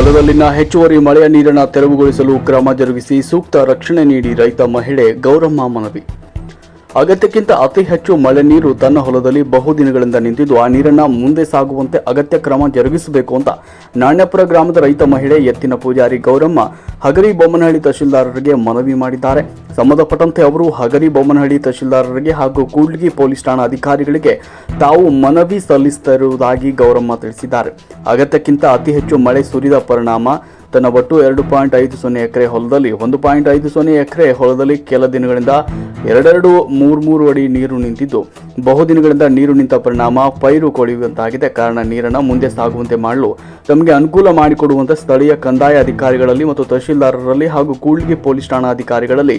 ಹೊಲದಲ್ಲಿನ ಹೆಚ್ಚುವರಿ ಮಳೆಯ ನೀರನ್ನು ತೆರವುಗೊಳಿಸಲು ಕ್ರಮ ಜರುಗಿಸಿ ಸೂಕ್ತ ರಕ್ಷಣೆ ನೀಡಿ ರೈತ ಮಹಿಳೆ ಗೌರಮ್ಮ ಮನವಿ. ಅಗತ್ಯಕ್ಕಿಂತ ಅತಿ ಹೆಚ್ಚು ಮಳೆ ನೀರು ತನ್ನ ಹೊಲದಲ್ಲಿ ಬಹುದಿನಗಳಿಂದ ನಿಂತಿದ್ದು, ಆ ನೀರನ್ನ ಮುಂದೆ ಸಾಗುವಂತೆ ಅಗತ್ಯ ಕ್ರಮ ಜರುಗಿಸಬೇಕು ಅಂತ ನಾಣ್ಯಪುರ ಗ್ರಾಮದ ರೈತ ಮಹಿಳೆ ಎತ್ತಿನ ಪೂಜಾರಿ ಗೌರಮ್ಮ ಹಗರಿ ಬೊಮ್ಮನಹಳ್ಳಿ ತಹಶೀಲ್ದಾರರಿಗೆ ಮನವಿ ಮಾಡಿದ್ದಾರೆ. ಸಂಬಂಧಪಟ್ಟಂತೆ ಅವರು ಹಗರಿ ಬೊಮ್ಮನಹಳ್ಳಿ ತಹಶೀಲ್ದಾರರಿಗೆ ಹಾಗೂ ಕೂಡ್ಲಿಗಿ ಪೊಲೀಸ್ ಠಾಣಾ ಅಧಿಕಾರಿಗಳಿಗೆ ತಾವು ಮನವಿ ಸಲ್ಲಿಸುತ್ತಿರುವುದಾಗಿ ಗೌರಮ್ಮ ತಿಳಿಸಿದ್ದಾರೆ. ಅಗತ್ಯಕ್ಕಿಂತ ಅತಿ ಹೆಚ್ಚು ಮಳೆ ಸುರಿದ ಪರಿಣಾಮ ತನ್ನ ಒಟ್ಟು ಎರಡು ಪಾಯಿಂಟ್ ಐದು ಸೊನ್ನೆ ಎಕರೆ ಹೊಲದಲ್ಲಿ, ಒಂದು ಪಾಯಿಂಟ್ ಐದು ಸೊನ್ನೆ ಎಕರೆ ಹೊಲದಲ್ಲಿ ಕೆಲ ದಿನಗಳಿಂದ ಎರಡೆರಡು ಮೂರು ಮೂರು ಅಡಿ ನೀರು ನಿಂತಿದ್ದು. ಬಹುದಿನಗಳಿಂದ ನೀರು ನಿಂತ ಪರಿಣಾಮ ಪೈರು ಕೊಳೆಯುವಂತಾಗಿದೆ. ಕಾರಣ ನೀರನ್ನು ಮುಂದೆ ಸಾಗುವಂತೆ ಮಾಡಲು ತಮಗೆ ಅನುಕೂಲ ಮಾಡಿಕೊಡುವಂತೆ ಸ್ಥಳೀಯ ಕಂದಾಯ ಅಧಿಕಾರಿಗಳಲ್ಲಿ ಮತ್ತು ತಹಶೀಲ್ದಾರರಲ್ಲಿ ಹಾಗೂ ಕೂಡ್ಲಿಗಿ ಪೊಲೀಸ್ ಠಾಣಾ ಅಧಿಕಾರಿಗಳಲ್ಲಿ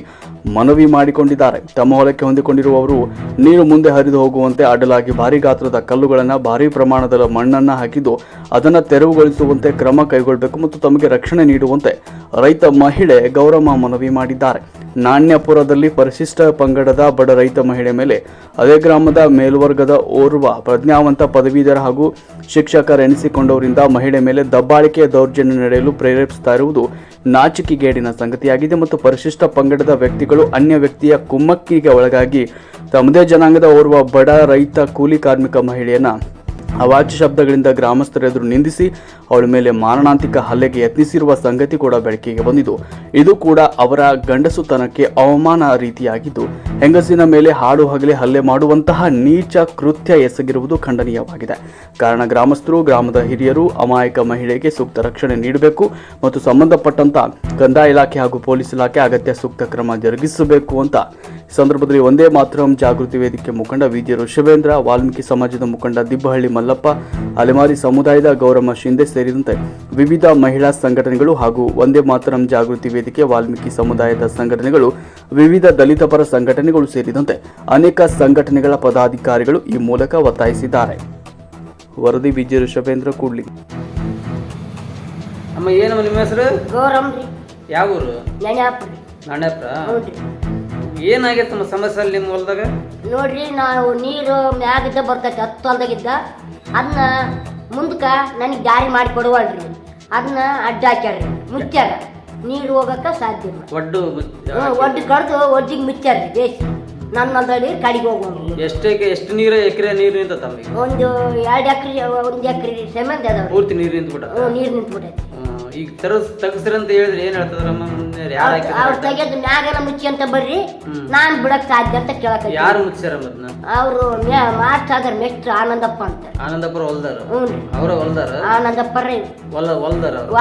ಮನವಿ ಮಾಡಿಕೊಂಡಿದ್ದಾರೆ. ತಮ್ಮ ಹೊಲಕ್ಕೆ ಹೊಂದಿಕೊಂಡಿರುವವರು ನೀರು ಮುಂದೆ ಹರಿದು ಹೋಗುವಂತೆ ಅಡ್ಡಲಾಗಿ ಭಾರಿ ಗಾತ್ರದ ಕಲ್ಲುಗಳನ್ನು ಭಾರಿ ಪ್ರಮಾಣದ ಮಣ್ಣನ್ನು ಹಾಕಿದ್ದು ಅದನ್ನು ತೆರವುಗೊಳಿಸುವಂತೆ ಕ್ರಮ ಕೈಗೊಳ್ಳಬೇಕು ಮತ್ತು ತಮಗೆ ರಕ್ಷಣೆ ನೀಡುವಂತೆ ರೈತ ಮಹಿಳೆ ಗೌರಮ್ಮ ಮನವಿ ಮಾಡಿದ್ದಾರೆ. ನಾಣ್ಯಪುರದಲ್ಲಿ ಪರಿಶಿಷ್ಟ ಪಂಗಡದ ಬಡ ರೈತ ಮಹಿಳೆ ಮೇಲೆ ಅದೇ ಗ್ರಾಮದ ಮೇಲ್ವರ್ಗದ ಓರ್ವ ಪ್ರಜ್ಞಾವಂತ ಪದವೀಧರ ಹಾಗೂ ಶಿಕ್ಷಕರೆನಿಸಿಕೊಂಡವರಿಂದ ಮಹಿಳೆ ಮೇಲೆ ದಬ್ಬಾಳಿಕೆ ದೌರ್ಜನ್ಯ ನಡೆಯಲು ಪ್ರೇರೇಪಿಸ್ತಾ ಇರುವುದು ನಾಚಿಕೆಗೇಡಿನ ಸಂಗತಿಯಾಗಿದೆ ಮತ್ತು ಪರಿಶಿಷ್ಟ ಪಂಗಡದ ವ್ಯಕ್ತಿಗಳು ಅನ್ಯ ವ್ಯಕ್ತಿಯ ಕುಮ್ಮಕ್ಕಿಗೆ ಒಳಗಾಗಿ ತಮ್ಮದೇ ಜನಾಂಗದ ಓರ್ವ ಬಡ ರೈತ ಕೂಲಿ ಕಾರ್ಮಿಕ ಮಹಿಳೆಯನ್ನ ಅವಾಚ್ಯ ಶಬ್ದಗಳಿಂದ ಗ್ರಾಮಸ್ಥರ ಎದುರು ನಿಂದಿಸಿ ಅವಳ ಮೇಲೆ ಮಾರಣಾಂತಿಕ ಹಲ್ಲೆಗೆ ಯತ್ನಿಸಿರುವ ಸಂಗತಿ ಕೂಡ ಬೆಳಕಿಗೆ ಬಂದಿದ್ದು ಇದು ಕೂಡ ಅವರ ಗಂಡಸುತನಕ್ಕೆ ಅವಮಾನ ರೀತಿಯಾಗಿದ್ದು ಹೆಂಗಸಿನ ಮೇಲೆ ಹಾಡು ಹಗಲಿ ಹಲ್ಲೆ ಮಾಡುವಂತಹ ನೀಚ ಕೃತ್ಯ ಎಸಗಿರುವುದು ಖಂಡನೀಯವಾಗಿದೆ. ಕಾರಣ ಗ್ರಾಮಸ್ಥರು, ಗ್ರಾಮದ ಹಿರಿಯರು, ಅಮಾಯಕ ಮಹಿಳೆಗೆ ಸೂಕ್ತ ರಕ್ಷಣೆ ನೀಡಬೇಕು ಮತ್ತು ಸಂಬಂಧಪಟ್ಟಂತ ಕಂದಾಯ ಇಲಾಖೆ ಹಾಗೂ ಪೊಲೀಸ್ ಇಲಾಖೆ ಅಗತ್ಯ ಸೂಕ್ತ ಕ್ರಮ ಜರುಗಿಸಬೇಕು ಅಂತ. ಸಂದರ್ಭದಲ್ಲಿ ಒಂದೇ ಮಾತರಂ ಜಾಗೃತಿ ವೇದಿಕೆ ಮುಖಂಡ ವಿಜಯ ಶಿವೇಂದ್ರ ವಾಲ್ಮೀಕಿ ಸಮಾಜದ ಮುಖಂಡ ದಿಬ್ಬಹಳ್ಳಿ ಮಲ್ಲಪ್ಪ, ಅಲೆಮಾರಿ ಸಮುದಾಯದ ಗೌರಮ್ಮ ಶಿಂದೆ ಸೇರಿದಂತೆ ವಿವಿಧ ಮಹಿಳಾ ಸಂಘಟನೆಗಳು ಹಾಗೂ ಒಂದೇ ಮಾತರಂ ಜಾಗೃತಿ ವೇದಿಕೆ ವಾಲ್ಮೀಕಿ ಸಮುದಾಯದ ಸಂಘಟನೆಗಳು ವಿವಿಧ ದಲಿತ ಪರ ಸಂಘಟನೆಗಳು ಸೇರಿದಂತೆ ಅನೇಕ ಸಂಘಟನೆಗಳ ಪದಾಧಿಕಾರಿಗಳು ಈ ಮೂಲಕ ಒತ್ತಾಯಿಸಿದ್ದಾರೆ. ವರದಿ ವಿಜಯ ಋಷಭೇಂದ್ರ ಕೂಡ್ಲಿ. ಅಮ್ಮ ಏನಮ್ಮ ನಿಮ್ಮ ಹೆಸರು? ಯಾವ ಊರು? ನಾಣ್ಯಪ್ರ ಏನಾಗೈತೆ ನಮ್ಮ ಸಮಸ್ಯೆ ಅಲ್ಲಿ ನಿಮ್ಮ ಹೊಲದಾಗ? ನೋಡ್ರಿ ನಾವು ನೀರು ಮ್ಯಾಗಿದ್ದ ಬರ್ತೈತೆ ಹತ್ತು ಹೊಲ್ದಾಗಿದ್ದ. ಅದನ್ನ ಮುಂದಕ್ಕೆ ನನಗೆ ದಾರಿ ಮಾಡಿ ಕೊಡುವಲ್ರಿ. ಅದನ್ನ ಅಡ್ಡ ಹಾಕ್ಯಾರ್ರಿ ಮುಚ್ಚಾರ ನೀರು ಹೋಗಕ್ಕೆ ಸಾಧ್ಯ ಇಲ್ಲ. ಒಡ್ಡು ಹ್ಮ್, ಒಡ್ಡು ಕಡ್ದು ಒಡ್ಡಿಗೆ ಮುಚ್ಚಾರ್ರಿ ಬೇಸಿ ನನ್ನ ಹೊಲ್ದಲ್ಲಿ ಕಡಿಗೆ ಎಷ್ಟು ಎಷ್ಟು ನೀರು ಎಕರೆ ನೀರು ನಿಂತ ಒಂದು ಎರಡು ಎಕರೆ ಒಂದು ಎಕರೆ ಸೆಮೆಂಟ್ ಅದಾವ್ರಿ ಪೂರ್ತಿ ನೀರು ನಿಂತ್ಬಿಟ್ಟ ಹ್ಞೂ ನೀರು ನಿಂತ್ಬಿಟ್ಟೈತಿ ಹ್ಮ್. ಈಗ ತರ ತಗಸ್ರಿ ಅಂತ ಹೇಳಿದ್ರೆ ಏನ್ ಹೇಳ್ತದ್ರಮ್ಮ ಮುಂದೆ ಯಾರು ಅವ್ರು ಹಾಕಿದ್ರು ತೆಗೆದು ಮ್ಯಾಗನ ಮುಚ್ಚಿ ಅಂತ ಬರ್ರಿ ಹ್ಮ್. ನಾನು ಬಿಡಕ್ ಸಾಧ್ಯ ಅಂತ ಕೇಳಕ ಯಾರು ಮುಚ್ಚಾರ ಮದ್ನ ಅವರು ಮಾಸ್ಟರ್ ಮೆಸ್ಟ್ರು ಆನಂದಪ್ಪ ಅಂತ. ಆನಂದಪುರ ಹೊಲ್ದಾರ? ಹ್ಞೂ ರೀ ಅವ್ರ ಹೊಲ್ದಾರ? ಆನಂದಪ್ಪ ರೀ. ಹೊಲ ಹೊಲ್ದಾರ ಅವ್ರು?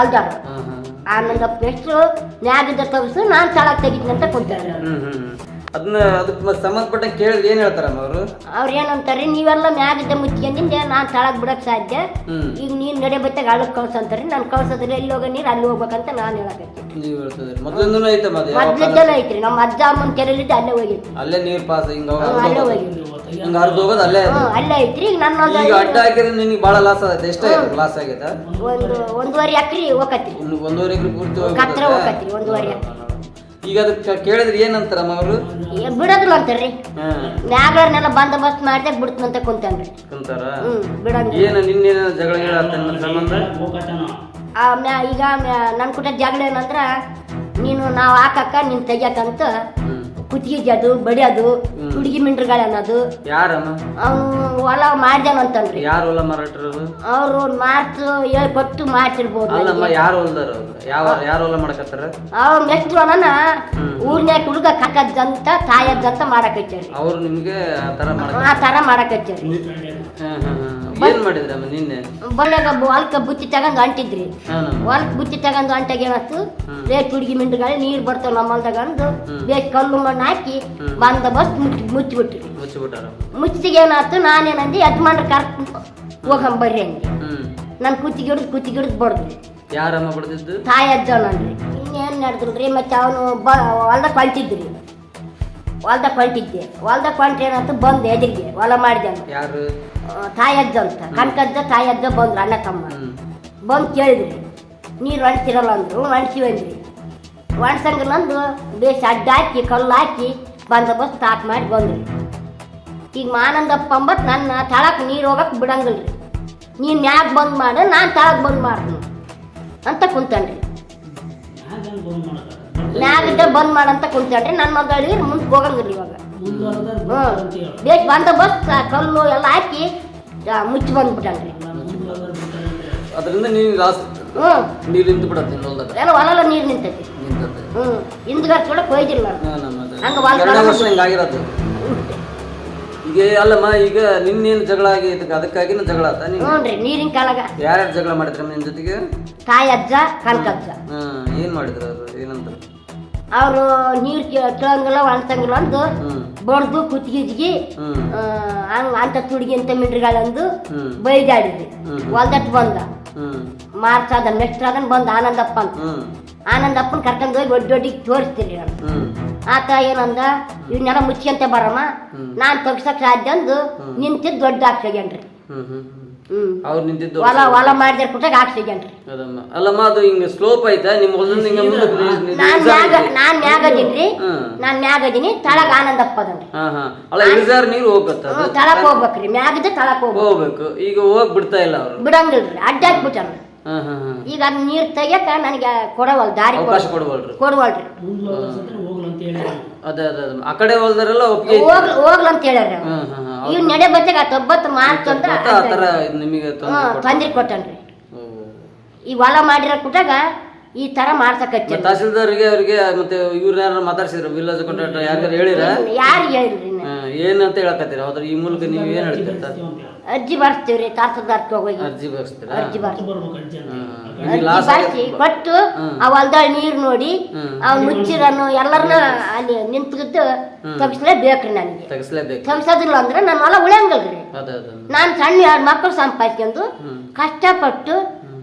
ಆನಂದಪ್ಪ ಮೆಸ್ಟ್ರು ಮ್ಯಾಗಿದ್ದ ತಗಸು ನಾನು ತಳಕ್ ತೆಗಿತೀನಿ ಅಂತ ಕೊಡ್ತಾರೆ ಹ್ಮ್ ಹ್ಮ್ ಹ್ಮ್. ಅದನ್ನ ಅದಕ್ಕೆ ಮತ್ತೆ ಸಂಬಂಧಪಟ್ಟಂಗೆ ಕೇಳಿದ್ರೆ ಏನ್ ಹೇಳ್ತಾರಮ್ಮ ಅವರು? ಅವ್ರು ಏನಂತಾರೆ ನೀವೆಲ್ಲ ಮ್ಯಾಗಿದ್ದ ಮುಚ್ಚಿಕೊಂಡಿಂದ ನಾನು ತಳಕ್ ಬಿಡಕ್ ಸಾಧ್ಯ. ಹ್ಮ್. ಈಗ ನೀನು ನಡೆ ಬತ್ತಾಗ ಹಳ್ಳಕ್ಕೆ ಕಳ್ಸಂತಾರೆ ನಾನು ಕಳ್ಸೋದ್ರೆ ಎಲ್ಲಿ ಹೋಗ ನೀರು ಅಲ್ಲಿ ಹೋಗ್ಬೇಕಂತ ನಾನು ಹೇಳಕತ್ತೀನಿ. ನೀವು ಹೇಳ್ತಿದ್ರಿ ಮೊದಲಿಂದನೂ ಐತಮ್ಮ ಅದು ಯಾವ ಕಾಲ- ಐತ್ರಿ ನಮ್ಮ ಅಜ್ಜ ಅಮ್ಮನ ಕೆರೆಲಿದ್ದು ಅಲ್ಲೇ ಹೋಗಿತ್ತು. ಅಲ್ಲೇ ನೀರ್ ಪಾಸ್ ಹಿಂಗ ಅಲ್ಲೇ ಹೋಗಿದ್ವಿ ಹಿಂಗ ಅರ್ಧ ಹೋಗೋದು ಅಲ್ಲೇ. ಹ್ಞೂ ಅಲ್ಲೇ ಐತ್ರಿ ಈಗ ನನ್ನ ಒಂದು ಈಗ ಅಡ್ಡ ಹಾಕಿದ್ರೆ ನಿನಗೆ ಭಾಳ ಲಾಸ್ ಆಗತ್ತೆ. ಎಷ್ಟೇ ಲಾಸ್ ಆಗೈತೆ? ಒಂದು ಒಂದೂವರೆ ಎಕ್ರಿ ಹೋಗತ್ರಿ. ಒಂದು ಒಂದೂವರೆ ಎಕರೆ ಪೂರ್ತಿ ಕತ್ರ ಹೋಗ್ಬಿಡುತ್ತೆ. ಹೋಗತ್ರಿ ಒಂದೂವರೆ ಎಕರೆ. ಈಗ ಅದಕ್ಕೆ ಕೇಳಿದ್ರೆ ಏನಂತಾರಮ್ಮ ಅವರು? ಬಿಡೋದಿಲ್ಲ ಅಂತಾರ್ರಿ. ಹ್ಮ್ ಮ್ಯಾಗ್ಳನ್ನೆಲ್ಲ ಬಂದೋಬಸ್ತ್ ಮಾಡ್ದಾಗ ಬಿಡ್ತಂತ ಕುಂತಾನ್ರಿ. ಅಂತಾರ ಹ್ಮ್ ಬಿಡಂಗ ಏನ ನಿನ್ನೇನ ಜಗಳ ಹೇಳತ್ತ ಸಂಬಂಧ? ಆ ಮ್ಯಾ ಈಗ ನನ್ನ ನನ್ ಕುಟ ಜಗಳ ಏನಂದ್ರ ನೀನು ನಾವು ಹಾಕಕ್ಕ ನೀನು ತೆಗಿಯಕ್ಕಂತ ಹ್ಮ್ ಕುತ್ತಿಗೆ ಜದು ಬಡಿಯೋದು ಹುಡುಗಿ ಮಿಂಡ್ರಗಳು ಅನ್ನೋದು. ಯಾರಮ್ಮ ಅವನು ಹೊಲ ಮಾಡ್ಯಾನಂತನ್ರಿ ಯಾರು ಹೊಲ ಮಾರಾಟರು ಅವ್ರು ಹೇಳ್ಕೊಟ್ಟು ಮಾಡ್ತಿರ್ಬೋದು ಅಲ್ಲಮ್ಮ ಯಾರು ಹೊಲ್ದಾರ ಯಾವ ಯಾರು ಹೊಲ ಮಾಡಕತ್ತಾರ? ಅವ್ರ ನೆಕ್ಸ್ಟ್ ಊರ್ನ್ಯಾಗ ಹುಡುಗ ಕಕ್ಕಜ್ಜಂತ ತಾಯದ್ದಂತ ಮಾಡಕಚ್ಚಾರಿ ಅವ್ರು ನಿಮ್ಗೆ ಆ ತರ ಮಾಡ ಆ ತರ ಮಾಡಕಚ್ಚಾರಿ ಹ್ಮ್ ಹ್ಮ್ ಹ್ಮ್. ಏನ್ ಮಾಡಿದ್ರಮ್ಮ ನಿನ್ನೆ? ಬಲ್ಯಾಗ ಹೊಲ್ಕ ಬುತ್ತಿ ತಗೊಂಡು ಅಂಟಿದ್ರಿ. ಹೊಲ್ಕ ಬುತ್ತಿ ತಗೊಂಡು ಅಂಟಾಗ ಏನಾಯ್ತು? ಬೇಕ್ ಹುಡುಗಿ ಮಿಂಡ್ಗಳು ನೀರ್ ಬರ್ತಾವ ನಮ್ಮ ತಗೊಂಡು ಬೇಕ್ ಕಲ್ಲು ಮಣ್ಣು ಹಾಕಿ ಬಂದ ಬಸ್ ಮುಚ್ಚಿ ಮುಚ್ಚಿಬಿಟ್ರಿ ಮುಚ್ಚಿಗೆ ಏನಾಯ್ತು? ನಾನೇನಂದಿ ಯಜಮಾನ್ರ ಕರ್ ಹೋಗಂ ಬರ್ರಿ ಹಂಗೆ ನನ್ನ ಕುತ್ತಿಗೆ ಹಿಡಿದು ಕುತ್ತಿಗೆ ಹಿಡಿದು ಬಡ್ದ್ರಿ ಯಾರಮ್ಮ ಬಡ್ದಿದ್ದು? ತಾಯಿ ಅಜ್ಜನನ್ರಿ ಇನ್ನೇನು ನಡೆದ್ರಿ ಮತ್ತೆ ಅವನು ಬ ಹೊಲ್ದಾಗ ಹೊಲ್ಟಿದ್ರಿ ಹೊಲ್ದಾಗ ಕೊಂಟಿದ್ದೆ ಹೊಲ್ದಾಗ ಹೊಂಟ್ರೆ ಏನಂತ ಬಂದು ಎದುರಿಗೆ ಹೊಲ ಮಾಡಿದೆ ಯಾರು? ತಾಯಿ ಅಜ್ಜ ಅಂತ. ಕಣ್ಕಜ್ಜ ತಾಯಿ ಅಜ್ಜ ಬಂದ್ರು ಅಣ್ಣ ತಮ್ಮ. ಬಂದು ಕೇಳಿದ್ರಿ. ನೀರು ಒಣಸಿರಲ್ಲ ಅಂದ್ರು. ಒಣಸಿವಂದ್ರಿ ಒಣಸಂಗ್ ನಂದು ಬೇಸ್ ಅಡ್ಡ ಹಾಕಿ ಕಲ್ಲು ಹಾಕಿ ಬಂದೋಬಸ್ತ್ ಸ್ಟಾರ್ಟ್ ಮಾಡಿ ಬಂದ್ರಿ ಈಗ ಮಾನಂದಪ್ಪ ಅಂಬತ್ ನನ್ನ ತಳಕ್ ನೀರು ಹೋಗಕ್ಕೆ ರೀ. ನೀನು ಯಾಕೆ ಬಂದ್ ಮಾಡು ನಾನು ತಳಕ್ ಬಂದ್ ಮಾಡ್ತೀನಿ ಅಂತ ಕುಂತಾನ್ರಿ. ಮ್ಯಾಗಿದ್ದ ಬಂದ್ ಮಾಡಂತ ಕುಂತಾನ್ರಿ ನನ್ನ ಮಗಳಿಗೆ ಮುಂದೆ ಹೋಗಂಗಿಲ್ಲ ಇವಾಗ. ಬೇಕು ಬಂದ ಬಸ್ ಕಲ್ಲು ಎಲ್ಲ ಹಾಕಿ ಮುಚ್ಚಿ ಬಂದ್ಬಿಟ್ಟನ್ರಿ. ಅದರಿಂದ ಲಾಸ್ ಹ್ಞೂ ನೀರು ನಿಂತು ಬಿಡತ್ತೆ ಎಲ್ಲ ಹೊಲ ನೀರು ನಿಂತೈತಿ. ಹ್ಞೂ ಹಿಂದ್ಗಾರ್ ಕೂಡ ಕೊಯ್ದಿಲ್ಲ. ಹಂಗ ವಾಲ್ ಈಗ ಅಲ್ಲಮ್ಮ ಈಗ ನಿನ್ನೇನು ಜಗಳ ಆಗೈತೆ ಅದಕ್ಕಾಗಿನ ಜಗಳ ಆತ ರೀ ನೀರಿನ ಕಾಲಾಗ ಯಾರ್ಯಾರು ಜಗಳ ಮಾಡಿದ್ರಮ್ಮ ನಿನ್ನ ಜೊತೆಗೆ? ತಾಯಿ ಅಜ್ಜ ಕನಕಜ್ಜ ಹ್ಮ್ ಏನ್ ಮಾಡಿದ್ರು ಅದು ಏನಂತ? ಅವರು ನೀರು ಕೇಳಂಗಿಲ್ಲ ಅನ್ಸಂಗಿಲ್ಲ ಅಂದು ಬಡ್ದು ಕುತ್ತಿಗಿಜ್ಗಿ ಹಂಗ ಅಂತ ತುಡಿಗಿ ಅಂತ ಮಿಂಡ್ರಿಗಳಂದು ಬೈದಾಡಿದ್ವಿ. ಬೈದಾಡಿದ್ರಿ ಹ್ಮ್. ಹೊಲ್ದಟ್ ಬಂದ. ಮಾರ್ಚ್ ಆದ ನೆಕ್ಸ್ಟ್ ಅದನ್ ಬಂದ ಆನಂದಪ್ಪ ಅಂತ ಆನಂದಪ್ಪನ ಕರ್ಕೊಂಡು ಹೋಗಿ ಒಡ್ಡಿ ದೊಡ್ಡಿಗೆ ತೋರಿಸ್ತೀರಿ ನಾನು ಆತ ಏನಂದ ಇವನ್ನೆಲ್ಲ ಮುಚ್ಚಿಯಂತೆ ಬರಮ್ಮ. ನಾನ್ ತಗ್ಸಕ್ ಸಾಧ್ಯ ಅಂದು ನಿಂತಿದ್ ದೊಡ್ಡ ಹಾಕ್ಸಗ್ಯಾನ್ರಿ ಅವ್ರು ನಿಂತಿದ್ದು ಹೊಲ ಹೊಲ ಮಾಡಿದ್ರೆ ಹಾಕ್ಸಗ್ಯಾನ್ರಿ ಅಲ್ಲಮ್ಮ ಅದು ಹಿಂಗ ಸ್ಲೋಪ್ ಐತಾ? ನಿಮ್ಮ ಹೊಲದಿಂದ ಹಿಂಗ ನಾನ್ ಮ್ಯಾಗ? ನಾನ್ ಮ್ಯಾಗ ಅದೀನ್ರಿ. ನಾನ್ ಮ್ಯಾಗ ಅದೀನಿ ತಳಗ ಆನಂದಪ್ಪ ಅದನ್ರಿ ಅಲ್ಲ ನೀರು ಹೋಗತ್ತ ಅದು? ಹ್ಮ್ ತಳಕ್ ಹೋಗ್ಬೇಕ್ರಿ ಮ್ಯಾಗಿದ್ದ ತಳಕ್ ಹೋಗ್ಬೇಕು. ಈಗ ಹೋಗಿ ಬಿಡ್ತಾ ಇಲ್ಲ ಅವರು. ಬಿಡಂಗಿಲ್ರಿ. ಅಡ್ಡಾಕ್ಬಿಟ್ಟ ಈಗ ಅದ್ ನೀರ್ ತೆಗಿಯಕ ನನಗೆ ಕೊಡವಲ್ ದಾರಿ ಅವಕಾಶ ಕೊಡವಲ್ರಿ ಅದೇ ಅದೇ ಅದೇ. ಆ ಕಡೆ ಹೋಲ್ದಾರೆಲ್ಲ ಒಪ್ಪಿಗೆ ಐತಿ. ಹೋಗ್ಲ ಹೋಗ್ಲ ಅಂತ ಹೇಳ್ಯಾರ ಇವ್ ನಡೆ ಬಚ್ಚಗ ತೊಂಬತ್ತು ಮಾರ್ಚ್ ಅಂತ ಮತ್ತ ಆ ತರ ನಿಮಗೆ ತೊಂದ್ರೆ ಕೊಡ್ತಾರೆ. ತೊಂದ್ರೆ ಕೊಟ್ಟನ್ರಿ ಓ. ಈ ಹೊಲ ಮಾಡಿರೋ ಕುಟಾಗ ಈ ತರ ಮಾಡ್ತಕ್ಕ ಮತ್ತೆ ತಹಸೀಲ್ದಾರ್ಗೆ ಅವ್ರಿಗೆ ಮತ್ತೆ ಇವ್ರನ್ನ ಯಾರು ಮಾತಾಡ್ಸಿದ್ರು? ವಿಲೇಜ್ ಕಾಂಟ್ರಾಕ್ಟರ್ ಯಾರಿಗಾರು ಹೇಳಿರ? ಯಾರು ಹೇಳ್ರಿ ಇನ್ನ? ಏನಂತ ಹೇಳಕತ್ತೀರ? ಹೌದ್ರ ಈ ಮೂಲಕ ನೀವು ಏನ್ ಹೇಳ್ತೀರ ಅರ್ಜಿ ಬರ್ಸ್ತೀವ್ರಿ ತಹಸೀಲ್ದಾರ್ಗೆ ಹೋಗಿ ಅರ್ಜಿ ಬರ್ಸ್ತೀರಾ? ಅರ್ಜಿ ಬರ್ಸಿ ಕೊಟ್ಟು ಆ ಹೊಲ್ದಾಗ ನೀರ್ ನೋಡಿ ಆ ಮುಚ್ಚಿರನ್ನು ಎಲ್ಲರನ್ನ ಅಲ್ಲಿ ನಿಂತ್ಕಿದ್ದು ತಗಿಸ್ಲೇಬೇಕ್ರಿ ನನಗೆ. ತಗಿಸ್ಲೇಬೇಕು. ತಗಿಸೋದಿಲ್ಲ ಅಂದ್ರೆ ನನ್ನ ಹೊಲ ಉಳಿಯಂಗಲ್ರಿ ನಾನು ಸಣ್ಣ ಎರಡು ಮಕ್ಕಳು ಸಂಪಾದಿಸ್ಕೊಂಡು ಕಷ್ಟಪಟ್ಟು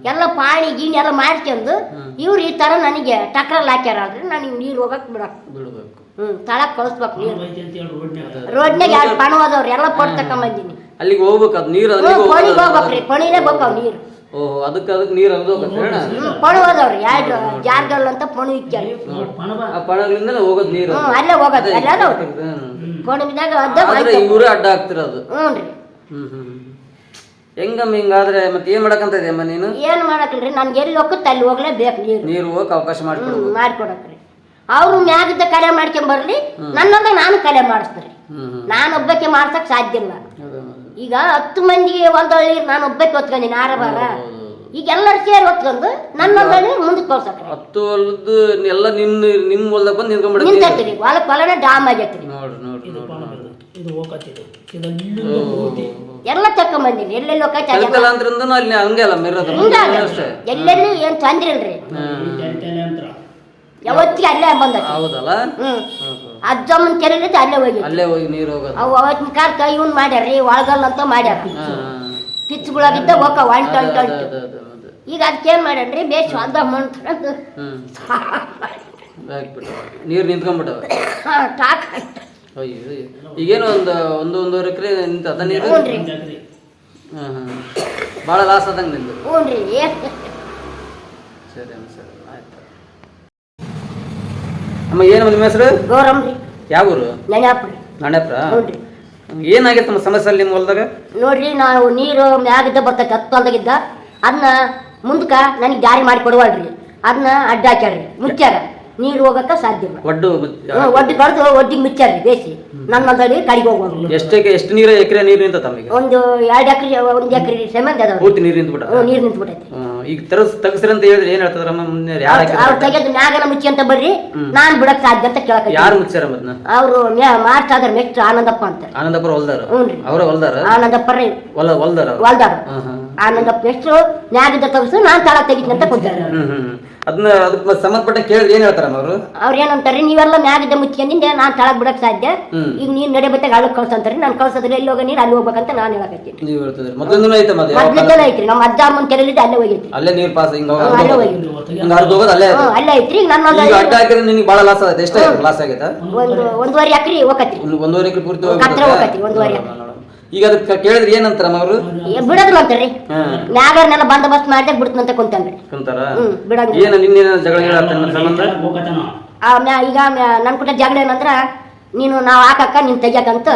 ಎಲ್ಲ ಪಾಣಿ ಗೀಣಿ ಎಲ್ಲ ಮಾಡ್ಕೊಂಡು ಇವ್ರು ಈ ತರ ನನಗೆ ಟಕ್ರಲ್ಲಿ ನಾನು ನನಗೆ ನೀರು ಹೋಗಕ್ ಬಿಡಕ್. ಬಿಡ್ಬೇಕು. ಹ್ಮ್ ತಳಕ್ ಕಳಿಸ್ಬೇಕು ನೀರು. ರೋಡ್ನಾಗ ಎರಡು ಪಣ ಹೋದವ್ರಿ ಎಲ್ಲ ಪಣ ತಕೊಂಬಂದಿನಿ. ಅಲ್ಲಿಗೆ ಹೋಗ್ಬೇಕು ಅದು ನೀರು ಹ್ಞೂ ಪಣಿಗೆ ಹೋಗ್ಬೇಕ್ರಿ ಪಣಿನೇ ಬೇಕಾವ್ ನೀರು. ಓಹ್ ಅದಕ್ಕೆ ಅದಕ್ಕೆ ನೀರು ಅದು ಪಣ ಪಣು ಹೋದವ್ರಿ ಎರಡು ಜಾರ್ಗಲ್ ಅಂತ ಪಣು ಇಕ್ಕ್ಯಾರ ಆ ಪಣಗಳಿಂದ ಹೋಗೋದು ನೀರು ಹ್ಮ್ ಅಲ್ಲೇ ಹೋಗೋದು ಎಲ್ಲ. ಪಣದಾಗ ಅದ ಇವರೇ ಅಡ್ಡ ಆಗ್ತಿರೋದು ಹ್ಞೂ ರೀ ಹ್ಞೂ ಹ್ಮ್. ಹೆಂಗಮ್ಮ ಹಿಂಗಾದ್ರೆ ಮತ್ತೆ ಏನ್ ಮಾಡಕಂತ ಇದೆಯಮ್ಮ ನೀನು? ಏನ್ ಮಾಡಕ್ರಿ ನನ್ಗೆ ಎಲ್ಲಿ ಹೋಗುತ್ತೆ ಅಲ್ಲಿ ಹೋಗ್ಲೇಬೇಕು ನೀರು. ನೀರು ಹೋಗಕ್ ಅವಕಾಶ ಮಾಡ್ಕೊಡು ಮಾಡ್ಕೊಡಕ್ರಿ. ಅವ್ರು ಮ್ಯಾಗಿದ್ದ ಕಲೆ ಮಾಡ್ಕೊಂಡ್ ಬರ್ಲಿ ನನ್ನೊಂದ ನಾನು ಕಲೆ ಮಾಡಿಸ್ತೀರಿ. ನಾನು ಒಬ್ಬಕ್ಕೆ ಮಾಡ್ಸಕ್ ಸಾಧ್ಯ ಇಲ್ಲ. ಈಗ ಹತ್ತು ಮಂದಿ ಒಂದೊಳ್ಳಿ ನಾನು ಒಬ್ಬಕ್ಕೆ ಹೊತ್ಕೊಂಡಿನಿ ಆರ ಬಾರ. ಈಗ ಎಲ್ಲರೂ ಸೇರಿ ಹೊತ್ಕೊಂಡು ನನ್ನ ಮುಂದೆ ಮುಂದಕ್ಕೆ ಕೊಡ್ಸಕ್ರಿ ಹತ್ತು ಹೊಲದ್ದು ಎಲ್ಲ ನಿನ್ನ ನಿಮ್ಮ ಹೊಲ್ದಾಗ ಬಂದು ನಿಂತ್ಕೊಂಡ್ಬಿಡ್ತೀನಿ ನಿಂತೈತ್ರಿ ಹೊಲಕ್ಕೆ ಹೊಲನೇ ಡಾಮ್ ಆಗೈತ್ರಿ. ನೋಡ್ರಿ ನೋಡ್ರಿ ನೋಡ್ರಿ ಇದು ಹೋಗತ್ತಿದು ಎಲ್ಲ ತಕೊಂಬಂದಿನಿ ಎಲ್ಲೆಲ್ಲೋ ಅಲ್ಲಿ ಹಂಗೆ ಅಲ್ಲ ಮಿರೋದು ಅಷ್ಟೇ. ಎಲ್ಲೆಲ್ಲೂ ಏನ್ ತೊಂದ್ರೆ ಇಲ್ರಿ. ಯಾವತ್ತಿಗೆ ಅಲ್ಲೇ ಬಂದ ಹೌದಲ್ಲ. ಅಜ್ಜಮ್ಮನ ಕೆರೆಲಿದ್ದು ಅಲ್ಲೇ ಹೋಗಿ ಅಲ್ಲೇ ಹೋಗಿ ನೀರು ಹೋಗೋದು. ಅವು ಅವತ್ತಿನ ಕಾಲಕ್ಕೆ ಇವನ್ ಮಾಡ್ಯಾರ್ರಿ ಒಳಗಲ್ಲ ಅಂತ ಮಾಡ್ಯಾರ. ಪಿಚ್ಗಳಾಗಿದ್ದ ಹೋಗ ಒಂಟು ಅದೇ, ಅದೇ, ಅದೇ. ಈಗ ಅದಕ್ಕೆ ಏನ್ ಮಾಡ್ಯಾನ್ರಿ ಬೇಸ್ ಅದ ಮಂತ್ರ ಹ್ಮ್. ಹಾಕ್ಬಿಟ್ಟು ನೀರು ನಿಂತ್ಕೊಂಡ್ಬಿಟ್ಟವ? ಟಾಕ್. ಈಗೇನು ಒಂದು ಒಂದು ಒಂದೂವರೆ ಎಕರೆ ನಿಂತ ನೀರು ಹ್ಞೂನ್ರಿ ಹಾಂ ಹಾಂ ಭಾಳ ಲಾಸ್ ಆದಂಗೆ ನಿಂದು ಸರಿ ಅಮ್ಮ ಸರಿ ಆಯ್ತು ಅಮ್ಮ ಏನು ನಿಮ್ಮ ಹೆಸರು ಯಾವ ಊರು ನೆನಪ್ರಿ ನಾಣ್ಯಪ್ರ ಏನಾಗಿತ್ತು ನಮ್ಮ ಸಮಸ್ಯೆ ನಿಮ್ಮ ಹೊಲದಾಗ ನೋಡ್ರಿ ನಾವು ನೀರು ಮ್ಯಾಗಿದ್ದ ಬರ್ತೈತೆ ಹತ್ತೊಂದಾಗಿದ್ದ ಅದನ್ನ ಮುಂದಕ್ಕೆ ನನಗೆ ದಾರಿ ಮಾಡಿ ಕೊಡುವಲ್ರಿ ಅದನ್ನ ಅಡ್ಡ ಹಾಕ್ಯಾರ್ರಿ ಮುಚ್ಚಾರ ನೀರು ಹೋಗಕ್ಕ ಸಾಧ್ಯ ಇಲ್ಲ. ಒಡ್ಡು ಹ್ಮ್, ಒಡ್ಡಿ ಕಡ್ದು ಒಡ್ಡಿಗೆ ಮುಚ್ಚಾರ್ರಿ ಬೇಸಿ. ನಮ್ಮ ಮಗಳಿ ಕಡಿಗೆ ಹೋಗುವ ಎಷ್ಟಕ್ಕೆ ಎಷ್ಟು ನೀರು ಎಕರೆ ನೀರು ನಿಂತ ತಮಗೆ ಒಂದು ಎರಡು ಎಕರೆ ಒಂದು ಎಕರೆ ಸೆಮೆಂಟ್ ಅದಾವ. ಪೂರ್ತಿ ನೀರು ನಿಂತ್ಬಿಟ್ಟ ಹ್ಞೂ ನೀರು ನಿಂತ್ಬಿಟ್ಟೈತಿ. ಈಗ ತರಸ್ ತಗಸ್ರಿ ಅಂತ ಹೇಳಿದ್ರೆ ಏನ್ ಹೇಳ್ತದ್ರಮ್ಮ ಮುಂದೆ ಯಾರು ಅವ್ರು ತೆಗೆದು ಮ್ಯಾಗನ ಮುಚ್ಚಿ ಅಂತ ಬರ್ರಿ. ನಾನ್ ಬಿಡಕ್ ಸಾಧ್ಯ ಅಂತ ಕೇಳಕ ಯಾರು ಮುಚ್ಚಾರ ಮದ್ನ ಅವರು ಆದ್ರೆ ನೆಕ್ಸ್ಟ್ ಆನಂದಪ್ಪ ಅಂತ. ಆನಂದಪುರ ಹೊಲ್ದಾರ? ಹ್ಞೂನ್ರಿ. ಅವರ ಹೊಲ್ದಾರ? ಆನಂದಪ್ಪ ರೀ ಹೊಲ ಹೊಲ್ದಾರ ಅವ್ರು? ಆನಂದಪ್ಪ ಎಷ್ಟು ನ್ಯಾಗದ ತಗಸು ನಾನ್ ತಳ ತೆಗಿತೀನಿ ಅಂತ ಕೊಡ್ತಾರೆ ಹ್ಮ್ ಹ್ಮ್. ಅದನ್ನ ಅದಕ್ಕೆ ಸಂಬಂಧಪಟ್ಟ ಕೇಳಿದ್ರೆ ಏನ್ ಹೇಳ್ತಾರ ಅವರು ಅವ್ರ ಏನಂತಾರೆ ನೀವೆಲ್ಲ ಮ್ಯಾಗಿದ್ದ ಮುಚ್ಕೊಂಡಿಂದೆ ನಾನು ತಳಗ್ ಬಿಡಕ್ ಸಾಧ್ಯ. ಈಗ ನೀನ್ ನಡೆ ಬತ್ತಾಗ ಅಳಕ್ ಕಳ್ಸಂತಾರೆ ನಾನು ಕಳ್ಸೋದ್ರೆ ಎಲ್ಲಿ ಹೋಗ ನೀರು ಅಲ್ಲಿ ಹೋಗ್ಬೇಕಂತ ನಾನು ಹೇಳಕತ್ತೀನಿ. ನೀವು ಹೇಳ್ತಿದ್ರಿ. ಮೊದಲಿಂದನೂ ಐತೆ ಯಾವ ಐತ್ರಿ ನಮ್ಮ ಅಜ್ಜ ಅಮ್ಮನ ಕೆರೆಲಿದ್ದ ಅಲ್ಲೇ ಹೋಗೈತಿ ಅಲ್ಲೇ ನೀರು ಪಾಸ್ ಹಿಂಗ ಅಲ್ಲೇ ಹೋಗಿದ್ವಿ ಹಿಂಗ ಹೋಗೋದು ಅಲ್ಲೇ ಹ್ಮ್ ಅಲ್ಲೇ ಐತ್ರಿ ಈಗ ನನ್ನ ಈಗ ಅಡ್ಡ ಹಾಕಿದ್ರೆ ನಿನಗೆ ಭಾಳ ಲಾಸ್ ಆಗೈತೆ ಎಷ್ಟೇ ಲಾಸ್ ಆಗೈತಾ? ಒಂದು ಒಂದೂವರೆ ಎಕರೆ ಹೋಗತ್ರಿ. ಒಂದು ಒಂದೂವರೆ ಎಕರೆ ಪೂರ್ತಿ ಕತ್ರ ಹೋಗತಿ, ಒಂದೂವರೆ ಎಕರೆ. ಈಗ ಅದಕ್ಕೆ ಕೇಳಿದ್ರೆ ಏನಂತಾರ ಅವರು ಬಿಡೋದಿಲ್ಲ ಅಂತಾರ್ರಿ ಹಾ. ಮ್ಯಾಗರ್ನೆಲ್ಲ ಬಂದೋಬಸ್ತ್ ಮಾಡಿದಾಗ ಬಿಡ್ತಂತ ಕುಂತಾನ್ರಿ ಕುಂತಾರ? ಹ್ಮ್ ಬಿಡಂಗಿಲ್ಲ. ಏನ ನಿನ್ನೇನ ಜಗಳ ಹೇಳತ್ತ ಸಂಬಂಧ? ಆ ಮ್ಯಾ ಈಗ ಮ್ಯಾ- ನನ್ ಕೂಡ ಜಗಳ ಏನಂದ್ರ ನೀನು ನಾವು ಹಾಕಕ್ಕ ನೀನ್ ತೆಗಿಯಕಂತ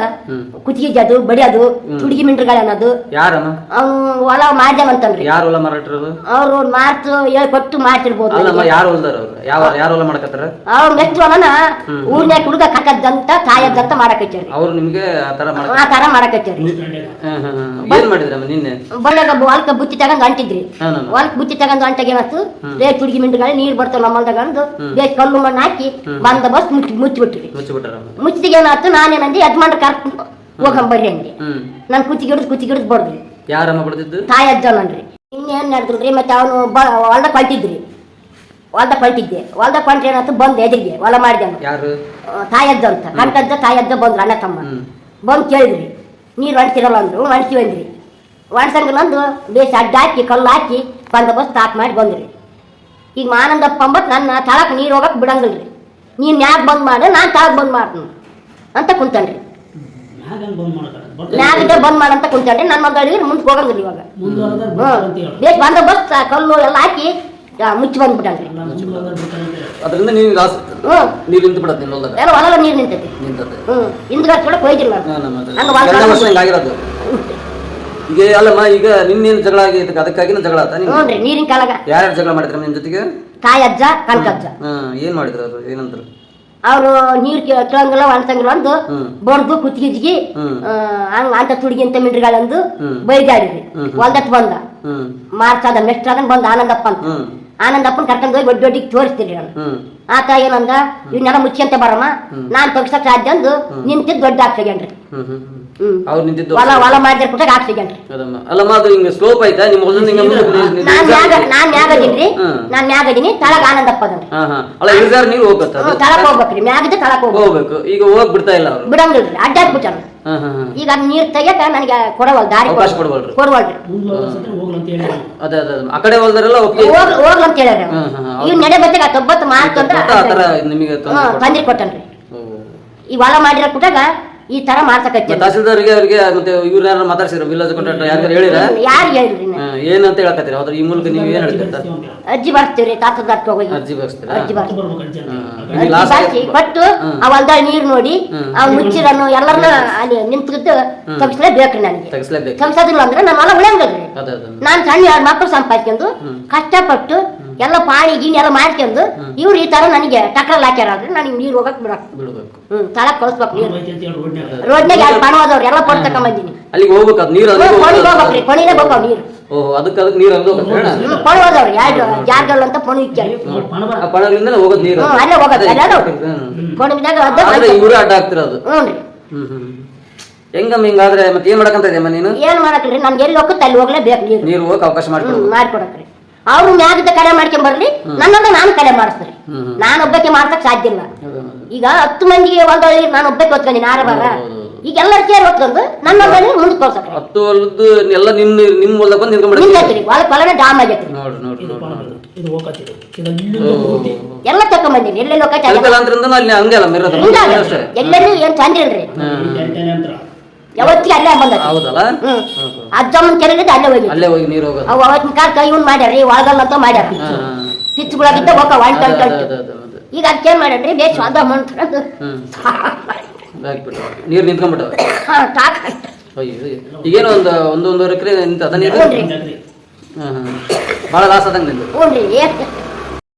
ಕುತ್ತಿಗೆ ಕುತ್ತಿಗೆ ಬಡಿಯೋದು ಹುಡುಗಿ ಮಿಂಡ್ರುಗಳು ಅನ್ನೋದು. ಯಾರಮ್ಮ ಅವನು ಹೊಲ ಮಾಡ್ದೇವಂತನ್ರಿ. ಯಾರು ಹೊಲ ಮಾರಾಟಿರೋದು? ಅವ್ರು ಮಾರ್ತು ಹೇಳ್ಕೊಟ್ಟು ಮಾಡ್ತಿರ್ಬೋದು ಅಲ್ಲಮ್ಮ ಯಾರು ಹೊಲ್ದಾರ ಅವ್ರು? ಯಾವ ಯಾರು ಹೊಲ ಮಾಡಕತ್ತಾರ? ಅವ್ರ ನೆಕ್ಸ್ಟ್ ಹೊಲನ ಊರ್ನ್ಯಾಗ ಹುಡುಗ ಕಕ್ಕದ್ದಂತ ತಾಯದ್ದಂತ ಮಾಡಕತ್ತೀರಿ ಅವ್ರು ನಿಮ್ಗೆ ಆ ತರ ಮಾಡ ಆ ತರ ಮಾಡಕಚ್ಚಾರಿ ಏನ್ ಮಾಡಿದ್ರಮ್ಮ ನಿನ್ನೆ? ಬಳ್ಳಾಗ ಹೊಲಕ್ಕ ಬುತ್ತಿ ತಗೊಂಡ್ ಅಂಟಿದ್ರಿ. ಹೊಲಕ್ಕೆ ಬುತ್ತಿ ತಗೊಂಡು ಅಂಟಾಗ ಏನಾಯ್ತು ಬೇ ಹುಡುಗಿ ಮಿಂಡ್ರುಗಳು ನೀರ್ ಬರ್ತಾವ ನಮ್ಮ ಹೊಲ್ದಾಗಂದು ಬೇ ಕಲ್ಲು ಮಣ್ಣು ಹಾಕಿ ಬಂದ ಬಸ್ ಮುಚ್ಚಿ ಮುಚ್ಚಿಬಿಟ್ರಿ. ಮುಚ್ಚಿಬಿಟ್ಟಾರಮ್ಮ ಮುಚ್ಚಿದಾಗ ಏನಾಯ್ತು ನಾನೇನಂದಿ ಯಜಮಾನ್ರ ಕರ್ಕೊಂಡು ಹೋಗಂಬರ್ರಿ ಅಂದೆ. ಹ್ಮ್. ನಾನು ಕುತ್ತಿಗೆ ಹಿಡಿದು ಕುತ್ತಿಗೆ ಹಿಡಿದು ಬಡ್ದ್ರಿ ಯಾರಮ್ಮ ಬಡ್ದಿದ್ದು? ತಾಯಿ ಅಜ್ಜನನ್ರಿ. ಇನ್ನೇನು ನಡೆದ್ರಿ ಮತ್ತೆ ಅವನು ಬ ಹೊಲ್ದಾಗ ಕೊಳ್ತಿದ್ರಿ ಹೊಲ್ದಾಗ ಕೊಳ್ತಿದ್ದೆ ಹೊಲ್ದಾಗ ಕೊಂಟ್ರೆ ಏನಾಯ್ತು ಬಂದು ಎದುರಿಗೆ ಹೊಲ ಮಾಡಿದೆ ಯಾರು? ತಾಯಿ ಅಜ್ಜ ಅಂತ. ಕಂಟಜ್ಜ ತಾಯಿ ಅಜ್ಜ ಬಂದ್ರು ಅಣ್ಣ ತಮ್ಮ. ಬಂದು ಕೇಳಿದ್ರಿ. ನೀರು ಹೊಡ್ತಿರಲ್ಲ ಅಂದ್ರು ಹೊಡ್ತೀವಿ ಅಂದ್ರಿ. ಹೊಡ್ಸಂಗ ನಂದು ಬೇಸ್ ಅಡ್ಡ ಹಾಕಿ ಕಲ್ಲು ಹಾಕಿ ಬಸ್ ಸ್ಟಾರ್ಟ್ ಮಾಡಿ ಬಂದ್ರಿ. ಈಗ ಮಾನಂದಪ್ಪ ಅಂಬತ್ ನನ್ನ ತಳಕ್ಕೆ ನೀರು ಹೋಗಕ್ಕೆ ಬಿಡಂಗಿಲ್ರಿ. ನೀನು ಯಾಕೆ ಬಂದ್ ಮಾಡು ನಾನು ತಾಗ ಬಂದ್ ಮಾಡ್ತೀನಿ ಅಂತ ಕುಂತನ್ರಿ. ಮ್ಯಾಗನ್ ಬಂದ್ ಮಾಡಂತ ಕುಂತನ್ರಿ. ನನ್ನ ಮಗಳಿಗೆ ಮುಂದೆ ಹೋಗಂಗಿಲ್ಲ ಇವಾಗ. ಬೇಕು ಬಂದ ಬಸ್ ಕಲ್ಲು ಎಲ್ಲ ಹಾಕಿ ಮುಚ್ಚಿ ಬಂದ್ಬಿಟ್ಟನ್ರಿ. ಅದರಿಂದ ನೀನು ಲಾಸ್ ನೀರು ನಿಂತು ಬಿಡತ್ತೆ ನಿನ್ನ ಹೊಲ್ದಾಗ ಎಲ್ಲ ಹೊಲ ನೀರು ನಿಂತೈತಿ. ನಿಂತತ್ತೆ ಹ್ಞೂ ಹಿಂದ್ಗಡೆ ಹೋಯ್ತಿಲ್ಲ ಹೊಲ ವರ್ಷ ಹಿಂಗಾಗಿರೋದು ಈಗ ಅಲ್ಲಮ್ಮ ಈಗ ನಿನ್ನೇನು ಜಗಳ ಆಗೈತೆ ಅದಕ್ಕಾಗಿ ಜಗಳ ಆತ ನೀನು ಹ್ಞೂ ರೀ ನೀರಿನ ಕಾಲಾಗ ಯಾರ್ಯಾರು ಜಗಳ ಮಾಡಿದ್ರ ನಿಮ್ಮ ಜೊತೆಗೆ? ತಾಯಿ ಅಜ್ಜ ಕನಕಜ್ಜ ಏನ್ ಮಾಡಿದ್ರು ಅವರು ಏನಂದ್ರು? ಅವರು ನೀರು ಕೇಳಂಗಿಲ್ಲ ಅನ್ಸಂಗಿಲ್ಲ ಅಂದು. ಬಡ್ದು ಕುತ್ತಿಗೆಜ್ಗಿ. ಹಂಗ ಅಂತ ತುಡಿಗಿ ಅಂತ ಮಿಂಡ್ರಿಗಳಂದು. ಬೈದಾಡಿದ್ರಿ. ಹೊಲ್ದತ್ ಬಂದ. ಮಾರ್ಚ್ ಆದ ನೆಕ್ಸ್ಟ್ ಅದನ್ ಬಂದ ಆನಂದಪ್ಪ ಅಂತ. ಆನಂದಪ್ಪನ ಕರ್ಕೊಂಡು ಹೋಗಿ ದೊಡ್ಡ ದೊಡ್ಡಿಗೆ ತೋರಿಸ್ತೀನಿ ನಾನು. ಆತ ಏನಂದ ಇವನ್ನೆಲ್ಲ ಮುಚ್ಚಿಂತ ಬರಮ್ಮ ನಾನ್ ತಗ್ಸಕ್ ಸಾಧ್ಯ ಅಂದು ನಿಂತಿದ್ದು ದೊಡ್ಡ ಹಾಕ್ಸಗೇನ್ರಿ ಅವ್ರು ನಿಂತಿದ್ದು ಹೊಲ ಹೊಲ ಮಾಡಿದ್ರ ಕೂಟಾಗ ಹಾಕ್ಸಿಗೇನ್ರಿ ಅದಮ್ಮ. ಅಲ್ಲಮ್ಮ ಅದು ಹಿಂಗೆ ಸ್ಲೋಪ್ ಆಯ್ತಾ ನಿಮ್ಮ ಹೊಲದಿಂದ ಹಿಂಗೆ ಮುಂದೆ ನಿಲ್- ನಿಲ್- ನಾನ್ ಮ್ಯಾಗ ನಾನ್ ಮ್ಯಾಗ ಅದೀನ್ರಿ. ನಾನ್ ಮ್ಯಾಗ ಅದೀನಿ ತಳಗ ಆನಂದಪ್ಪ ಅದನ್ರಿ ಅಲ್ಲ ಇಳಿದಾರ ತಳಕ್ ಹೋಗ್ಬೇಕ್ರಿ ತಳಕ್ ಹೋಗ್ಬೇಕು. ಈಗ ಹೋಗ್ ಬಿಡ್ತಾ ಇಲ್ಲ ಅವ್ರು? ಬಿಡಂಗಿಲ್ರಿ ಅಡ್ಡಾಕ್ಬಿಟ್ಟಾನ ಹಾ ಹಾ ಹಾ. ಈಗ ಅದ್ ನೀರ್ ತೆಗಿಯಕ ನನಗೆ ಕೊಡವಲ್ ದಾರಿ ಕೊಡವಲ್ರಿ. ಕೊಡ್ವಲ್ರಿ. ಅದೇ ಅದೇ. ಆ ಕಡೆ ಹೊಲ್ದಾರೆಲ್ಲ ಅಂತ ಹೇಳ್ಯಾರ. ಇವ್ ನಡೆ ಬತ್ತಾಗ ತೊಂಬತ್ತು ಮಾಡ್ಕೊಂಡ್ರ ಅಂತ ಆ ತರ ನಿಮಗೆ ತೊಂದ್ರೆ ಕೊಟ್ಟನ್ರಿ. ಈ ಹೊಲ ಮಾಡಿರೋ ಕುಟಾಗ ಈ ತರ ಮತ್ತೆ ಮಾಡ್ಸಕತ್ತಿ ತಹಸೀಲ್ದಾರ್ಗೆ ಅವ್ರಿಗೆ ಮತ್ತೆ ಇವ್ರ ಯಾರು ಮಾತಾಡ್ಸಿರ ವಿಲೇಜ್ ಕಾಂಟ್ರಾಕ್ಟರ್ ಯಾರು ಹೇಳಿರ? ಯಾರು ಹೇಳಿರಿ? ಏನಂತ ಹೇಳಕತ್ತೀರಿ? ಅದ್ರ ಈ ಮೂಲಕ ನೀವು ಏನ್ ಹೇಳ್ತೀರ ಅಜ್ಜಿ ಬರ್ತೀವ್ರಿ ತಾತದ ಹತ್ರ ಹೋಗಿ. ಅರ್ಜಿ ಬರ್ಸ್ತೀರಾ? ಅಜ್ಜಿ ಬರ್ತೀವಿ. ಹ್ಮ್. ಆ ಹೊಲ್ದಾಗ ನೀರ್ ನೋಡಿ ಆ ಮುಚ್ಚಿರನ್ನು ಎಲ್ಲರನ್ನ ಅಲ್ಲಿ ನಿಂತ್ಕಿದ್ದು ತಗ್ಸ್ಲೇಬೇಕ್ರಿ ನನಗೆ. ತೆಗಿಸ್ಲೇಬೇಕು. ತಗ್ಸೋದಿಲ್ಲ ಅಂದ್ರೆ ನಮ್ಮ ಹೊಲ ಉಳಿಯಂಗಲ್ರಿ ನಾನು ನಾನ್ ಸಣ್ಣ ಎರಡು ಮಕ್ಕಳು ಸಂಪಾದಿಸ್ಕೊಂಡು ಕಷ್ಟಪಟ್ಟು ಎಲ್ಲ ಪಾಣಿ ಗೀಣಿ ಎಲ್ಲ ಮಾಡ್ಕೊಂಡು ಇವ್ರು ಈ ತರ ನನಗೆ ಟಕ್ರಲ್ಲಿ ಹಾಕ್ಯಾರ ನನಗೆ ನೀರು ಹೋಗಕ್ ಬಿಡಕ್. ಬಿಡ್ಬೇಕು. ಹ್ಮ್ ತಳ ಕಳಿಸ್ಬೇಕು ನೀರು. ರೋಡ್ನಾಗ ಯಾರು ಪಣ ಹೋದವ್ರು ಎಲ್ಲ ಪಣ ತಕೊಂಬಂದಿನಿ. ಅಲ್ಲಿಗೆ ಹೋಗ್ಬೇಕು ಅದು ನೀರು ಹೋಗ್ಬೇಕು. ಹೋಗ್ಬೇಕ್ರಿ ಪಣಿನೇ ಬೇಕಾವ್ ನೀರು. ಓ ಅದಕ್ಕೆ ಅದಕ್ಕೆ ನೀರು ಅಲ್ಲಿ ಹೋಗುತ್ತೆ ಪಣ ಹೋದವ್ರು ಯಾರು ಜಾರ್ಗಳು ಅಂತ ಪಣ ಪಣ ಪಣಗಳಿಂದ ಹೋಗೋದು ನೀರು. ಅಲ್ಲೇ ಹೋಗೋದು, ಅದೇ, ಅಲ್ಲೇ ಹ್ಮ್. ಇವರು ಅಡ್ಡ ಆಗ್ತಿರೋದು. ಹ್ಞೂ ರೀ. ಹ್ಮ್ ಹೆಂಗಮ್ಮ ಹಿಂಗಾದ್ರೆ ಮತ್ತೆ ಏನ್ ಮಾಡಕಂತ ಇದೆಯಮ್ಮ ನೀನು? ಏನ್ ಮಾಡಕ್ರಿ ನಮ್ಗೆ ಎಲ್ಲಿ ಹೋಗುತ್ತೆ ಅಲ್ಲಿ ಹೋಗ್ಲೇಬೇಕು ನೀರು. ನೀರು ಹೋಗಕ್ ಅವಕಾಶ ಮಾಡ್ಕೊಡು ಮಾಡ್ಕೊಡಕ್ರಿ. ಅವ್ರು ಮ್ಯಾಗಿದ್ದ ಕಲೆ ಮಾಡ್ಕೊಂಡ್ ಬರ್ಲಿ ನನ್ನನ್ನ ನಾನು ಕಲೆ ಮಾಡಿಸ್ತೀನಿ. ನಾನು ಒಬ್ಬಕ್ಕೆ ಮಾಡ್ಸಕ್ ಸಾಧ್ಯ ಇಲ್ಲ. ಈಗ ಹತ್ತು ಮಂದಿಗೆ ಹೊಲದಲ್ಲಿ ನಾನು ಒಬ್ಬಕ್ಕೆ ಹೊತ್ಕೊಂಡಿನಿ ಆರ ಬಾರ. ಹೌದು, ಹೌದು. ಈಗ ಎಲ್ಲರೂ ಸೇರಿ ಹೊತ್ಕೊಂಡು ನನ್ನ ಹೊಲದಲ್ಲಿ ಮುಂದೆ ತೋರ್ಸಕ್ರಿ ಹತ್ತು ಹೊಲದ್ದು ಎಲ್ಲ ನಿನ್ನ ನಿಮ್ಮ ಹೊಲದಾಗ ಬಂದು ನಿಂತ್ಕೊಂಡು ನಿಂತೈತ್ರಿ ಹೊಲ ಹೊಲನೇ ಡಾಮ್ ಆಗೈತ್ರಿ ನೋಡ್ರಿ ನೋಡ್ರಿ ಇದು ಹೋಗತ್ತಿದು ಎಲ್ಲ ತಕೊಂಬಂದಿನಿ ಎಲ್ಲೆಲ್ಲ ಹೋಗಕ್ಕೆ ಕಲ್ಕಲಾಂತರಿಂದ ಅಲ್ಲಿ ಹಂಗೆ ಅಲ್ಲ ಎಲ್ಲೆಲ್ಲೂ ಏನ್ ಚಂದ ಇಲ್ರಿ. ಯಾವತ್ತಿಗೆ ಅಲ್ಲೇ ಬಂದ ಹೌದಲ್ಲ? ಹ್ಮ್. ಅಜ್ಜಮ್ಮನ ಕೆರೆಗಿದ್ದ ಅಲ್ಲೇ ಹೋಗಿ ಅಲ್ಲೇ ಹೋಗಿ ನೀರು ಹೋಗೋದು. ಅವು ಅವತ್ತಿನ ಕಾಲ ಕೈ ಇವ್ನ್ ಮಾಡ್ಯಾರಿ ಒಳಗಲ್ಲ ಅಂತ ಮಾಡ್ಯಾರ. ಪಿಚ್ಚುಗಳಾಗಿದ್ದ ಹೋಗ ಅದೇ, ಅದೇ. ಈಗ ಅದಕ್ಕೆ ಏನು ಮಾಡ್ಯಾನ್ರಿ ಬೇಸ್ ಸ್ವಾದ ಹಾಕ್ಬಿಟ್ಟು ನೀರು ನಿಂತ್ಕೊಂಡ್ಬಿಟ್ಟು ಸಾಕ. ಈಗೇನು ಒಂದು ಒಂದು ಒಂದೂವರೆ ಎಕರೆ ನಿಂತ ಅದ ನೀರು ರೀ. ಭಾಳ ಲಾಸ್ ಆದಂಗೆ ನಿಂತು ಹ್ಞೂ ರೀ